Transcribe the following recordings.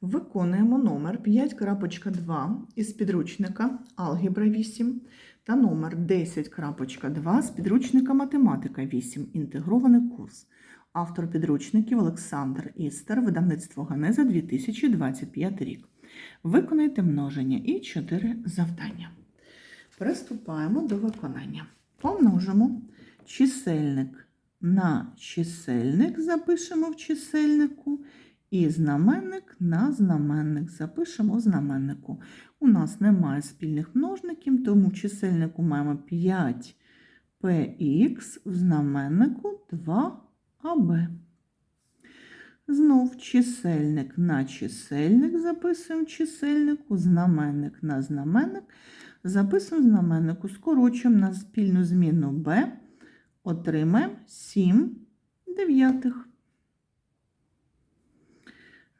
Виконуємо номер 5.2 із підручника Алгебра 8 та номер 10.2 з підручника Математика 8. Інтегрований курс. Автор підручників Олександр Істер, видавництво Ганеза 2025 рік. Виконайте множення і 4 завдання. Приступаємо до виконання. Помножимо чисельник на чисельник, запишемо в чисельнику. І знаменник на знаменник запишемо у знаменнику. У нас немає спільних множників, тому в чисельнику маємо 5px, в знаменнику 2аб. Знов чисельник на чисельник записуємо чисельнику, знаменник на знаменник, записуємо знаменнику, скорочуємо на спільну зміну b, отримаємо 7 дев'ятих.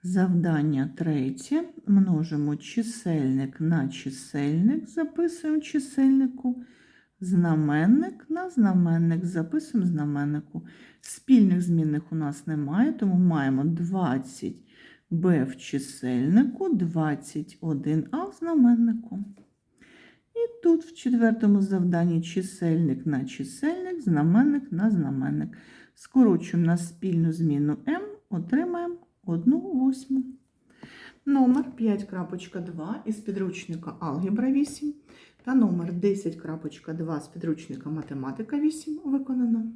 Завдання третє. Множимо чисельник на чисельник, записуємо чисельнику, знаменник на знаменник, записуємо знаменнику. Спільних змінних у нас немає, тому маємо 20b в чисельнику, 21а в знаменнику. І тут в четвертому завданні чисельник на чисельник, знаменник на знаменник. Скорочуємо на спільну зміну m, отримаємо 1 восьму. Номер 5.2 із підручника Алгебра 8 та номер 10.2 з підручника Математика 8 виконано.